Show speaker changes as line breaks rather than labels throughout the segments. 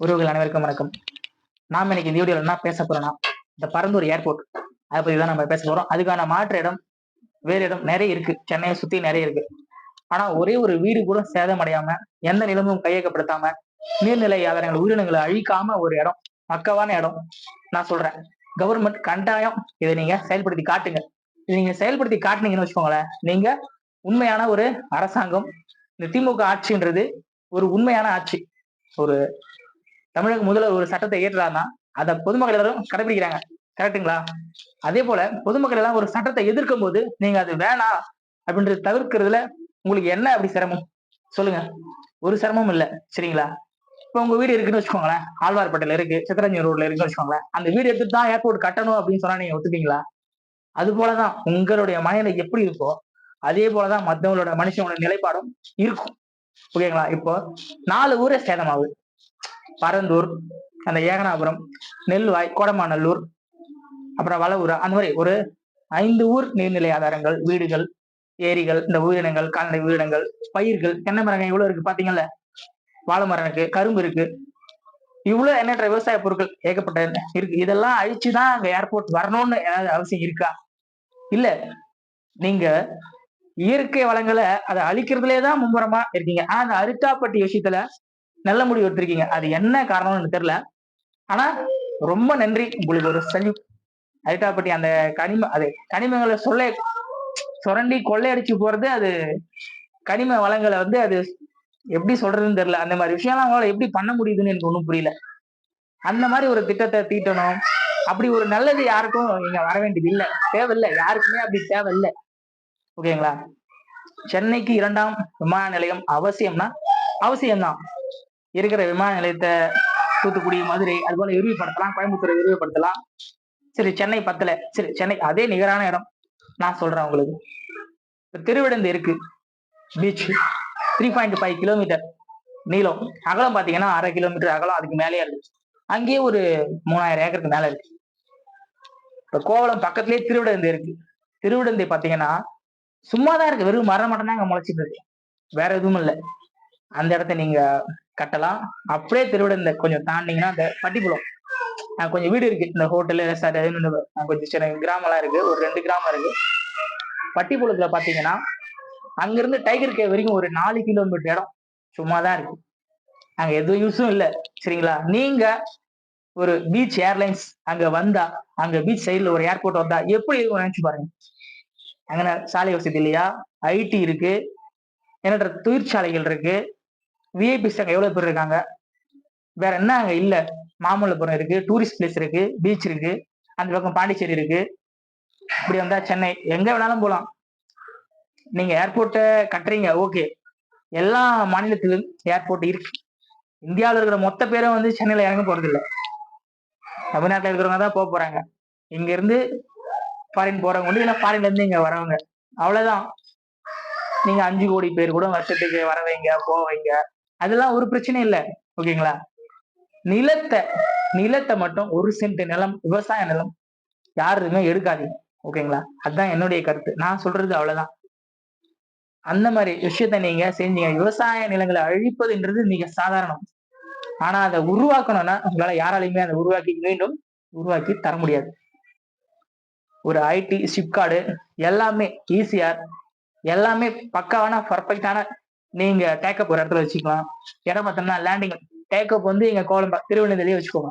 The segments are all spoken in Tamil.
உறவுகள் அனைவருக்கும் வணக்கம். நாம இன்னைக்கு இந்த வீடியோல என்ன பேச போறோம்னா இந்த பரந்தூர் ஏர்போர்ட் அதை பத்தி தான் நம்ம பேச போறோம். அதுக்கான மாற்று இடம் வேறு இடம் நிறைய இருக்கு. சென்னையை சுத்தி நிறைய இருக்கு. ஆனா ஒரே ஒரு வீடு கூட சேதமடையாம எந்த நிலமும் கையகப்படுத்தாம நீர்நிலை ஆதாரங்கள் உயிரினங்களை அழிக்காம ஒரு இடம் பக்கவான இடம் நான் சொல்றேன். கவர்மெண்ட் கண்டாயம் இதை நீங்க செயல்படுத்தி காட்டுங்க. இதை நீங்க செயல்படுத்தி காட்டுனீங்கன்னு வச்சுக்கோங்களேன் நீங்க உண்மையான ஒரு அரசாங்கம் இந்த திமுக ஆட்சின்றது ஒரு உண்மையான ஆட்சி. ஒரு தமிழக முதல்வர் ஒரு சட்டத்தை ஏற்றுறாருன்னா அதை பொதுமக்கள் எல்லாரும் கடைபிடிக்கிறாங்க. கரெக்ட்டுங்களா? அதே போல பொதுமக்கள் எல்லாம் ஒரு சட்டத்தை எதிர்க்கும் போது நீங்க அது வேணாம் அப்படின்றது தவிர்க்கிறதுல உங்களுக்கு என்ன அப்படி சிரமம்? சொல்லுங்க. ஒரு சிரமம் இல்லை. சரிங்களா? இப்போ உங்க வீடு இருக்குன்னு வச்சுக்கோங்களேன். ஆழ்வார்பேட்டையில இருக்கு சித்தரஞ்சன் ரோட்ல இருக்குன்னு வச்சுக்கோங்களேன். அந்த வீடு எடுத்துட்டு தான் ஏர்போர்ட் கட்டணும் அப்படின்னு சொன்னா நீங்க ஒத்துப்பீங்களா? அது போலதான் உங்களுடைய மனநிலை எப்படி இருக்கோ அதே போலதான் மத்தவங்களோட மனுஷங்களோட நிலைப்பாடும் இருக்கும். ஓகேங்களா? இப்போ நாலு ஊரே சேதமாகுது. பரந்தூர் அந்த ஏகனாபுரம் நெல்வாய் கோடமாநல்லூர் அப்புறம் வளவூர் அந்த மாதிரி ஒரு ஐந்து ஊர் நீர்நிலை ஆதாரங்கள் வீடுகள் ஏரிகள் இந்த உயிரினங்கள் கால்நடை உயிரினங்கள் பயிர்கள் தென்னை மரங்கள் இவ்வளவு இருக்கு பாத்தீங்கல்ல? வாழை மரம் இருக்கு கரும்பு இருக்கு. இவ்வளவு எண்ணற்ற விவசாய பொருட்கள் ஏகப்பட்ட இருக்கு. இதெல்லாம் அழிச்சுதான் அங்க ஏர்போர்ட் வரணும்னு ஏதாவது அவசியம் இருக்கா? இல்ல. நீங்க இயற்கை வளங்களை அதை அழிக்கிறதுலே தான் மும்முரமா இருக்கீங்க. ஆனா அந்த அரிட்டாப்பட்டி விஷயத்துல நல்ல முடிவு எடுத்திருக்கீங்க. அது என்ன காரணம்னு தெரியல. ஆனா ரொம்ப நன்றி. உங்களுக்கு ஒரு சல்யூட் அரிட்டாப்பட்டி அந்த கனிம அது கனிமங்களை சொல்ல சுரண்டி கொள்ளையடிச்சு போறது அது கனிம வளங்களை வந்து அது எப்படி சொல்றதுன்னு தெரியல. அந்த மாதிரி விஷயம்லாம் அவங்களால எப்படி பண்ண முடியுதுன்னு எனக்கு ஒன்றும் புரியல. அந்த மாதிரி ஒரு திட்டத்தை தீட்டணும். அப்படி ஒரு நல்லது யாருக்கும் இங்க வர வேண்டியது இல்லை. தேவையில்லை. யாருக்குமே அப்படி தேவையில்லை. ஓகேங்களா? சென்னைக்கு இரண்டாம் விமான நிலையம் அவசியம்னா அவசியம்தான். இருக்கிற விமான நிலையத்தை தூத்துக்குடி மதுரை அது போல விரிவுபடுத்தலாம் கோயம்புத்தூரை விரிவுபடுத்தலாம். சரி சென்னை பத்தல. சரி சென்னை அதே நிகரான இடம். நான் சொல்றேன் உங்களுக்கு. திருவிடந்து இருக்கு. Beach three point five kilometre நீளம். அகலம் பாத்தீங்கன்னா அரை கிலோமீட்டர் அகலம். அதுக்கு மேலேயே இருக்கு. அங்கேயே ஒரு மூணாயிரம் ஏக்கருக்கு மேல இருக்கு. இப்ப கோவளம் பக்கத்துலயே திருவிடந்தை இருக்கு. திருவிடந்தை பாத்தீங்கன்னா சும்மாதான் இருக்கு. வெறும் மரம் மட்டும் தான் அங்க முளைச்சிட்டு இருக்கு. வேற எதுவும் இல்லை. அந்த இடத்த நீங்க கட்டலாம். அப்படியே திருவிடந்தை கொஞ்சம் தாண்டிங்கன்னா அந்த பட்டிக்குளம் கொஞ்சம் வீடு இருக்கு. இந்த ஹோட்டலு ரெஸ்டாரண்ட் கொஞ்சம் சின்ன கிராமம்லாம் இருக்கு. ஒரு ரெண்டு கிராமம் இருக்கு. பட்டிக்குளத்துல பாத்தீங்கன்னா அங்கிருந்து டைகர் கே வரைக்கும் ஒரு நாலு கிலோமீட்டர் இடம் சும்மா தான் இருக்கு. அங்க எதுவும் யூஸும் இல்லை. சரிங்களா? நீங்க ஒரு பீச் ஏர்லைன்ஸ் அங்க வந்தா அங்க பீச் சைடுல ஒரு ஏர்போர்ட் வந்தா எப்படி இருக்கும் நினைச்சு பாருங்க. அங்கே சாலை வசதி இல்லையா? ஐடி இருக்கு. எண்ணற்ற தொழிற்சாலைகள் இருக்கு. விஐபிஸ் அங்கே எவ்வளோ பேர் இருக்காங்க? வேற என்ன அங்கே இல்லை? மாமல்லபுரம் இருக்கு டூரிஸ்ட் பிளேஸ் இருக்கு பீச் இருக்கு அந்த பக்கம் பாண்டிச்சேரி இருக்கு. இப்படி வந்தா சென்னை எங்க வேணாலும் போகலாம் நீங்க ஏர்போர்ட்டை கட்டுறீங்க ஓகே எல்லா மாநிலத்திலும் ஏர்போர்ட் இருக்கு. இந்தியாவில் இருக்கிற மொத்த பேரும் வந்து சென்னையில் இறங்க போறது இல்ல தமிழ்நாட்டில் இருக்கிறவங்க தான் போக போறாங்க. இங்க இருந்து ஃபாரின் போறவங்க வந்து இல்லை ஃபாரின்ல இருந்து இங்க வரவங்க. அவ்வளவுதான். நீங்க அஞ்சு கோடி பேர் கூட வருஷத்துக்கு வர வைங்க போக வைங்க. அதெல்லாம் ஒரு பிரச்சனை இல்லை. ஓகேங்களா? நிலத்தை நிலத்தை மட்டும் ஒரு சென்ட் நிலம் விவசாய நிலம் யாருமே எடுக்காதீங்க. ஓகேங்களா? அதுதான் என்னுடைய கருத்து. நான் சொல்றது அவ்வளவுதான். அந்த மாதிரி விஷயத்த நீங்க செஞ்சீங்க. விவசாய நிலங்களை அழிப்பதுன்றது மிக சாதாரணம். ஆனா அதை உருவாக்கணும்னா உங்களால யாராலையுமே அதை உருவாக்கி மீண்டும் உருவாக்கி தர முடியாது. ஒரு ஐடி சிப்கார்டு எல்லாமே ஈஸியார் எல்லாமே பக்காவான பர்ஃபெக்டான நீங்க டேக்கப் ஒரு இடத்துல வச்சுக்கலாம். இடம் பார்த்தோம்னா லேண்டிங் டேக்கப் வந்து எங்க கோலம் திருவண்ணாமலையே வச்சுக்கோங்க.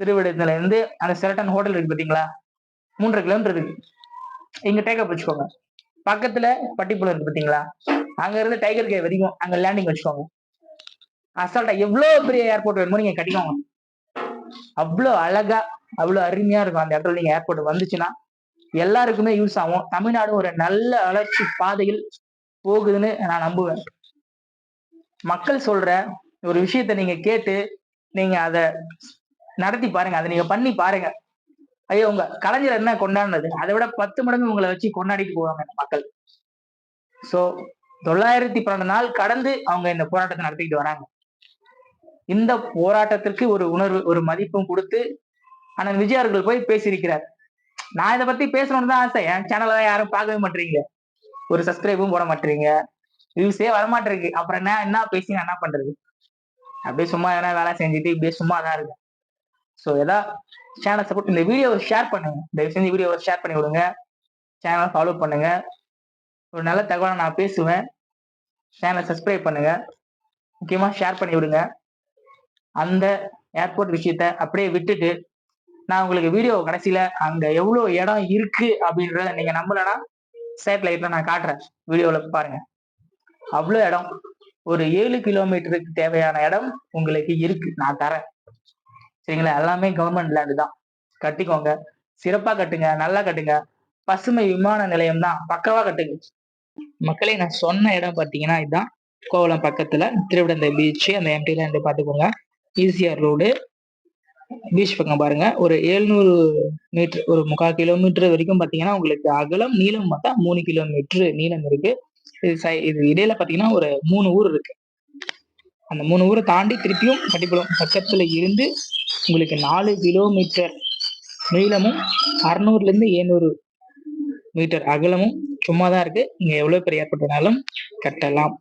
திருவிடத்துல இருந்து அந்த செரட்டன் ஹோட்டல் இருக்கு பாத்தீங்களா மூன்றரை கிலோமீட்டர் இருக்கு. இங்க டேக்கப் வச்சுக்கோங்க. பக்கத்துல பட்டிப்புலம் இருக்கு பாத்தீங்களா அங்க இருந்து டைகர் கே வரைக்கும் அங்க லேண்டிங் வச்சுக்கோங்க. அசால்ட்டா எவ்வளவு பெரிய ஏர்போர்ட் வேணுமோ நீங்க கட்டிக்கோங்க. அவ்வளோ அழகா அவ்வளோ அருமையா இருக்கும் அந்த இடத்துல நீங்க ஏர்போர்ட் வந்துச்சுன்னா. எல்லாருக்குமே யூஸ் ஆகும். தமிழ்நாடு ஒரு நல்ல வளர்ச்சி பாதையில் போகுதுன்னு நான் நம்புவேன். மக்கள் சொல்ற ஒரு விஷயத்த நீங்க கேட்டு நீங்க அதை நடத்தி பாருங்க. அதை நீங்க பண்ணி பாருங்க. ஐயோ உங்க கலைஞர் என்ன கொண்டாடினது? அதை விட பத்து மடங்கு உங்களை வச்சு கொண்டாடிட்டு போவாங்க இந்த மக்கள். சோ தொள்ளாயிரத்தி பன்னெண்டு நாள் கடந்து அவங்க இந்த போராட்டத்தை நடத்திக்கிட்டு வராங்க. இந்த போராட்டத்திற்கு ஒரு உணர்வு ஒரு மதிப்பும் கொடுத்து அண்ணன் விஜய் அவர்கள் போய் பேசியிருக்கிறார். நான் இதை பத்தி பேசணும்னு தான் ஆசை. என் சேனலை யாரும் பார்க்கவே மாட்டீங்க ஒரு சப்ஸ்கிரைபும் போட மாட்டீங்க வியூஸே வரமாட்டிருக்கு. அப்புறம் என்ன என்ன பேசி நான் என்ன பண்றது? அப்படியே சும்மா எதனா வேலை செஞ்சுட்டு இப்படியே சும்மா தான் இருக்கேன். ஸோ எதா சேனல் சப்போர்ட் இந்த வீடியோவை ஷேர் பண்ணுங்க. தயவு செஞ்சு வீடியோவை ஷேர் பண்ணி விடுங்க. சேனலை ஃபாலோ பண்ணுங்க. ஒரு நல்ல தகவலை நான் பேசுவேன். சேனலை சப்ஸ்கிரைப் பண்ணுங்க. முக்கியமாக ஷேர் பண்ணி விடுங்க. அந்த ஏர்போர்ட் விஷயத்த அப்படியே விட்டுட்டு நான் உங்களுக்கு வீடியோ கடைசியில அங்க எவ்வளவு இடம் இருக்கு அப்படின்றத நீங்க நம்பலன்னா சேட்டலைட்ல நான் காட்டுறேன். வீடியோவில் பாருங்க. அவ்வளவு இடம். ஒரு ஏழு கிலோமீட்டருக்கு தேவையான இடம் உங்களுக்கு இருக்கு. நான் தரேன். சரிங்களா? எல்லாமே கவர்மெண்ட் லேண்டு தான். கட்டிக்கோங்க. சிறப்பா கட்டுங்க. நல்லா கட்டுங்க. பசுமை விமான நிலையம் தான். பக்கவா கட்டுங்க. மக்களே நான் சொன்ன இடம் பார்த்தீங்கன்னா இதுதான் கோவளம் பக்கத்துல திருவிடந்தை பீச் அந்த எம்டி லேண்டு பார்த்துக்கோங்க. ஈசிஆர் ரோடு பீச் பக்கம் பாருங்க. ஒரு எழுநூறு மீட்டர் ஒரு முக்கால் கிலோமீட்டர் வரைக்கும் பார்த்தீங்கன்னா உங்களுக்கு அகலம் நீளம் பார்த்தா மூணு கிலோமீட்டர் நீளம் இருக்கு. இது சை- இது இடையில பார்த்தீங்கன்னா ஒரு மூணு ஊர் இருக்கு. அந்த மூணு ஊரை தாண்டி திருப்பியும் கட்டிப்புலம் பக்கத்துல இருந்து உங்களுக்கு நாலு கிலோமீட்டர் நீளமும் அறுநூறுல இருந்து எழுநூறு மீட்டர் அகலமும் சும்மா தான் இருக்கு. இங்க எவ்வளவு பெரிய ஏற்பட்டனாலும் கட்டலாம்.